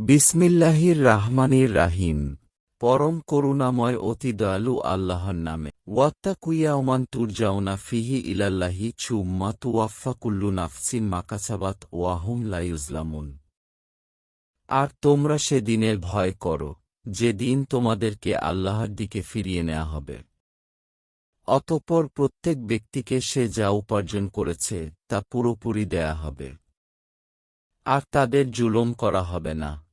বিসমিল্লাহির রাহমানির রাহিম পরম করুণাময় অতি দয়ালু আল্লাহর নামে। ওয়াত্তা কুইয়াওমান তুরজাউনা ফিহি ইলাল্লাহি চুম্মা তুয়াফা কুল্লু নাফসিন মাকাসাবাত ওয়াহুম লাইউজলামুন আর তোমরা সে দিনের ভয় করো যে দিন তোমাদেরকে আল্লাহর দিকে ফিরিয়ে নেওয়া হবে। অতঃপর প্রত্যেক ব্যক্তিকে সে যা উপার্জন করেছে, তা পুরোপুরি দেয়া হবে। আর তাদের জুলুম করা হবে না।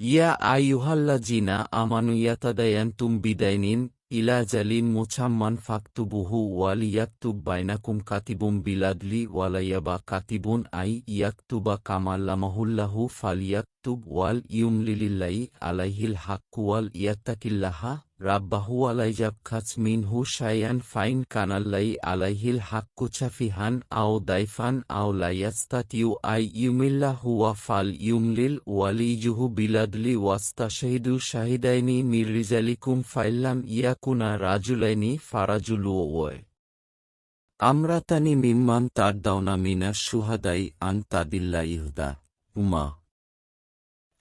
ইয়া আইয়ুহাল্লা জিনা আমানু ইয়াতাদায়ান্তুম বিদায়নিন ইলা জালিন মুছাম্মান ফাক্তুবুহু ওয়াল ইয়াকতুব বাইনাকুম কাতিবুম বিলাদলি ওয়ালাইয়াবা কাতিবুন আই ইয়াকতুবা কামাল্লামাহুল্লাহু ফালিয়াকতুব ওয়াল ইউমলিলিল্লাই আলাইহিল হাক্কু ওয়াল ইয়াত্তাকিল্লাহা রাব্বাহু আলাইজাবখাচ মিনহু শায়ান ফাইন কানাল্লাই আলাইহিল হাক্কু ছাফিহান আও দাইফান আও লাইয়াস্তাতিউ আই ইউমিল্লাহু ওয়া ফাল ইউমলিল ওয়ালিজুহু বিলাদলি ওয়াস্তা শহীদু শাহিদাইনি মির রিজালিকুম ফাইল্লাম ইয়াকুনা রাজুলাইনি ফারাজুলু ওয়। আমরা তানি মিম্মান তার দাওনা মিনা সুহাদাই আন তাদিল্লা ইহদা উমা।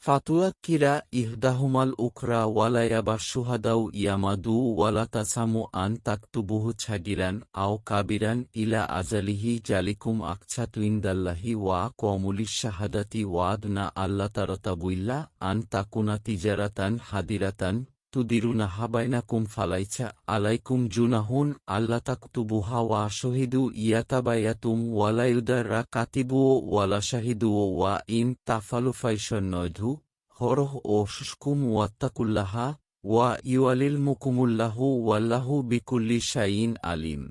ফাতুয়া কিরা ইহদাহুমাল উখরা ওয়ালায়াবা সুহাদাউ ইয়ামাদু ওয়ালা তাসামু আন তাকতুবুহু ছাগিরান আও কাবিরান ইলা আজালিহি জালিকুম আকছাতু ইন্দাল্লাহি ওয়া কমুলি শাহাদাতি ওয়াদনা আল্লা তারতাবুইল্লা আন তাকুনা তিজারাতান হাদিরাতান তুদিরুনা হাবাইনাকুম ফালাইছা আলাইকুম জুনাহুন আল্লা তাকতুবুহা ওয়া শহিদু ইয়াতাবায়াতুম ওয়ালাইউদাররা কাতিবু ওয়ালা শাহিদু ওয়া ইন তাফালু ফাইশন নয়ধু হরহ ও শুষ্কুম ওয়াত্তাকুল্লাহা ওয়া ইউয়ালিল মুকুমুল্লাহু ওয়াল্লাহু বিকুল্লি শাইন আলিম।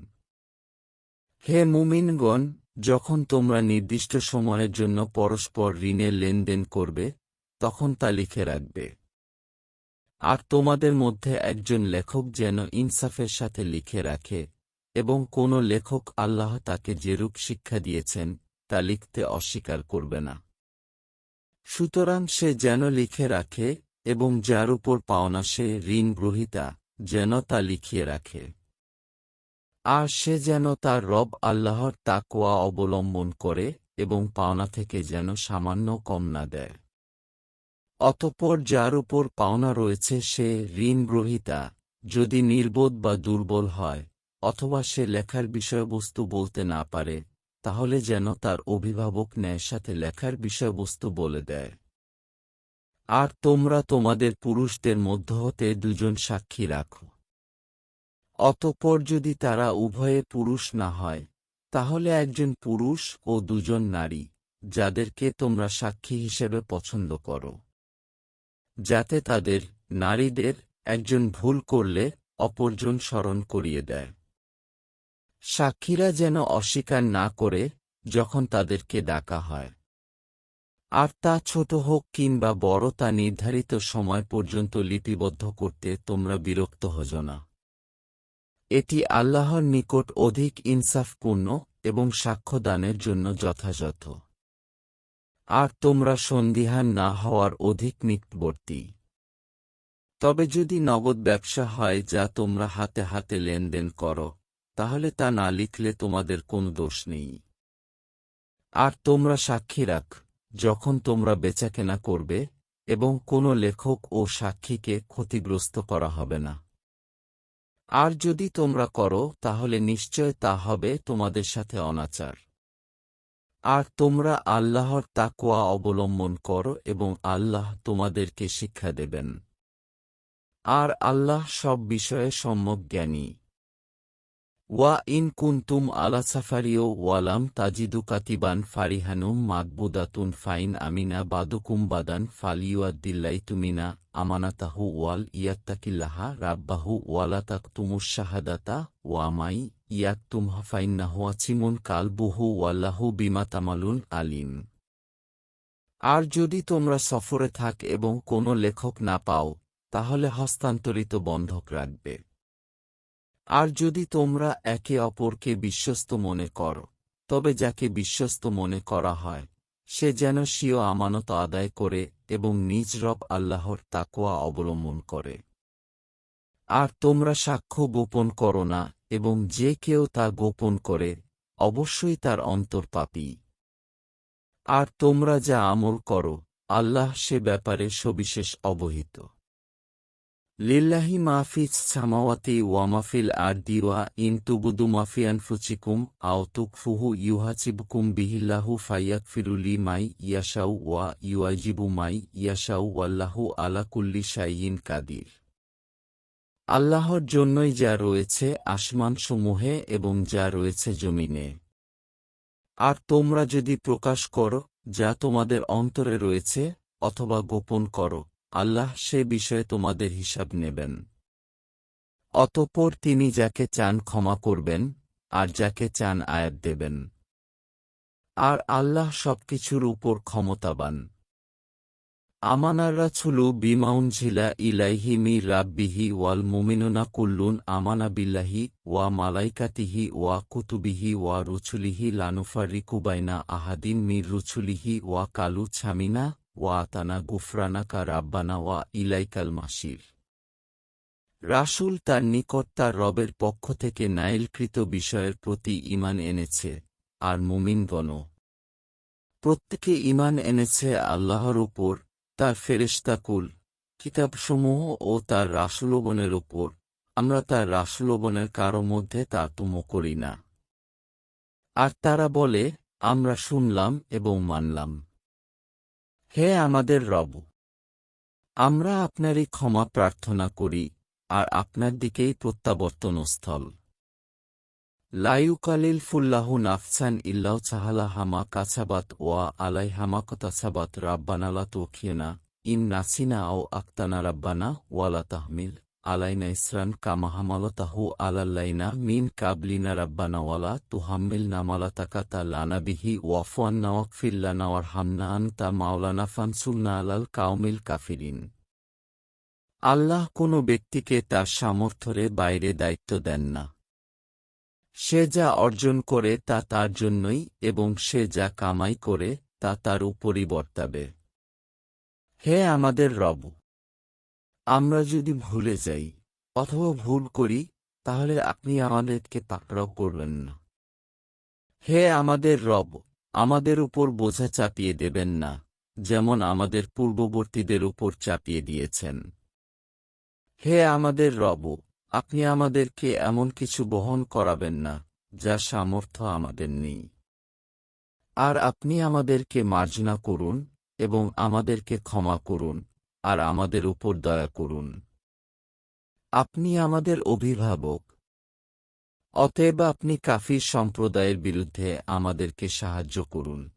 হে মুমিনগণ, যখন তোমরা নির্দিষ্ট সময়ের জন্য পরস্পর ঋণের লেনদেন করবে, তখন তা লিখে রাখবে। আর তোমাদের মধ্যে একজন লেখক যেন ইনসাফের সাথে লিখে রাখে, এবং কোন লেখক আল্লাহ তাকে যেরূপ শিক্ষা দিয়েছেন, তা লিখতে অস্বীকার করবে না। সুতরাং সে যেন লিখে রাখে, এবং যার উপর পাওনা সে ঋণ গ্রহিতা, যেন তা লিখিয়ে রাখে। আর সে যেন তার রব আল্লাহর তাকোয়া অবলম্বন করে, এবং পাওনা থেকে যেন সামান্য কম না দেয়। অতঃপর যার উপর পাওনা রয়েছে সে ঋণ গ্রহিতা যদি নির্বোধ বা দুর্বল হয়, অথবা সে লেখার বিষয়বস্তু বলতে না পারে, তাহলে যেন তার অভিভাবক ন্যায়ের সাথে লেখার বিষয়বস্তু বলে দেয়। আর তোমরা তোমাদের পুরুষদের মধ্য হতে দুজন সাক্ষী রাখো। অতঃপর যদি তারা উভয়ে পুরুষ না হয়, তাহলে একজন পুরুষ ও দুজন নারী, যাদেরকে তোমরা সাক্ষী হিসেবে পছন্দ করো। যাতে তাদের নারীদের একজন ভুল করলে অপরজন স্মরণ করিয়ে দেয়। সাক্ষীরা যেন অস্বীকার না করে যখন তাদেরকে ডাকা হয়। আর তা ছোট হোক কিংবা বড় তা নির্ধারিত সময় পর্যন্ত লিপিবদ্ধ করতে তোমরা বিরক্ত হজ না। এটি আল্লাহর নিকট অধিক ইনসাফপূর্ণ এবং সাক্ষ্যদানের জন্য যথাযথ। আর তোমরা সন্দিহান না হওয়ার অধিক নিকটবর্তী। তবে যদি নগদ ব্যবসা হয় যা তোমরা হাতে হাতে লেনদেন করো, তাহলে তা না লিখলে তোমাদের কোনো দোষ নেই। আর তোমরা সাক্ষী রাখ, যখন তোমরা বেচাকেনা করবে, এবং কোনো লেখক ও সাক্ষীকে ক্ষতিগ্রস্ত করা হবে না। আর যদি তোমরা করো, তাহলে নিশ্চয় তা হবে তোমাদের সাথে অনাচার। আর তোমরা আল্লাহর তাকোয়া অবলম্বন করো এবং আল্লাহ তোমাদেরকে শিক্ষা দেবেন। আর আল্লাহ সব বিষয়ে সম্যক জ্ঞানী। ওয়া ইন কুন্তুম আলা সাফারিও ওয়ালাম তাজিদু কাতিবান ফারিহানুম মাকবুদাতুন ফাইন আমিনা বাদুকুম বাদান ফালিউদ্দিল্লাই তুমিনা আমানাতাহু ওয়াল ইয়াত্তাকিল্লাহা রাব্বাহু ওয়ালা তাকতুমুস শাহাদাতা ওয়ামাই ইয়াকতুম হাফাইন্নাহু আচিমুন কালবুহু ওয়াল্লাহু বিমা তামালুন আলিম। আর যদি তোমরা সফরে থাক এবং কোনো লেখক না পাও, তাহলে হস্তান্তরিত বন্ধক রাখবে। আর যদি তোমরা একে অপরকে বিশ্বস্ত মনে করো, তবে যাকে বিশ্বস্ত মনে করা হয়, সে যেন স্বীয় আমানত আদায় করে এবং নিজ রব আল্লাহর তাকোয়া অবলম্বন করে। আর তোমরা সাক্ষ্য গোপন করো না, এবং যে কেউ তা গোপন করে, অবশ্যই তার অন্তর পাপী। আর তোমরা যা আমল করো, আল্লাহ সে ব্যাপারে সবিশেষ অবহিত। লিল্লাহি মাহফিজ সামাওয়াতি ওয়ামাফিল আর দিওয়া ইন তুবুদু মাফিয়ান ফুচিকুম আও তুকফুহু ইউহাচিবকুম বিহিল্লাহু ফাইয়াক ফিরুলি মাই ইয়াশাউ ওয়া ইউআজিবু মাই ইয়াশাউ ওয়াল্লাহু আলা কুল্লি শাইয়িন কাদির। আল্লাহর জন্যই যা রয়েছে আসমানসমূহে এবং যা রয়েছে জমিনে। আর তোমরা যদি প্রকাশ করো, যা তোমাদের অন্তরে রয়েছে, অথবা গোপন করো, আল্লাহ সে বিষয়ে তোমাদের হিসাব নেবেন। অতঃপর তিনি যাকে চান ক্ষমা করবেন, আর যাকে চান আয়াত দেবেন। আর আল্লাহ সবকিছুর উপর ক্ষমতাবান। আমানার রাছুলু বিমাউন ঝিলা ইলাইহি মি রাব্বিহি ওয়াল মুমিনুনা কুল্লুন আমানা বিল্লাহি ওয়া মালাইকাতিহি ওয়া কুতুবিহি ওয়া রুছুলিহি লানুফারিকু বাইনা আহাদিন মির রুছুলিহি ওয়া কালু ছামিনা ওয়া আতানা গুফরানাকা রাব্বানা ওয়া ইলাইকাল মাসির রাসূল তার নিকট রবের পক্ষ থেকে নাইলকৃত বিষয়ের প্রতি ঈমান এনেছে, আর মুমিনগণও। প্রত্যেকে ঈমান এনেছে আল্লাহর উপর তার ফেরেশতাকুল কিতাবসমূহ ও তার রাসুলবনের উপর। আমরা তার রাসুলবনের কারও মধ্যে তা তারতম্য করি না। আর তারা বলে, আমরা শুনলাম এবং মানলাম। হে আমাদের রব, আমরা আপনারই ক্ষমা প্রার্থনা করি, আর আপনার দিকেই প্রত্যাবর্তনস্থল। লাইউকালিল ফুল্লাহু নাফসান ইল্লাউ চাহালা হামা কাছাবাত ওয়া আলাই হামা কতাছাবাত রাব্বানালা তোখিয়েনা ইন নাসিনা ও আক্তানা রাব্বানা ওয়ালা তাহমিল আলাইনা ইসরান কামাহামালতাহু আলাল্লাইনা মিন কাবলিনা রাব্বানা ওয়ালা তুহাম্মিল নামালা তাকাতা লানাবিহি ওয়াফওয়ান নাওয়াকফিল্লানা ওয়ার হামনা আনতা মাওলানা ফানসুলনা আলাল কাউমিল কাফিরিন। আল্লাহ কোনো ব্যক্তিকে তার সামর্থ্যের বাইরে দায়িত্ব দেন না। সে যা অর্জন করে তা তার জন্যই এবং সে যা কামাই করে তা তার উপরই বর্তাবে। হে আমাদের রব, আমরা যদি ভুলে যাই অথবা ভুল করি, তাহলে আপনি আমাদেরকে পাকড়াও করবেন না। হে আমাদের রব, আমাদের উপর বোঝা চাপিয়ে দেবেন না, যেমন আমাদের পূর্ববর্তীদের উপর চাপিয়ে দিয়েছেন। হে আমাদের রব আপনি আমাদেরকে এমন কিছু বহন করাবেন না, যা সামর্থ্য আমাদের নেই। আর আপনি আমাদেরকে মার্জনা করুন এবং আমাদেরকে ক্ষমা করুন আর আমাদের উপর দয়া করুন। আপনি আমাদের অভিভাবক। অতএব আপনি কাফির সম্প্রদায়ের বিরুদ্ধে আমাদেরকে সাহায্য করুন।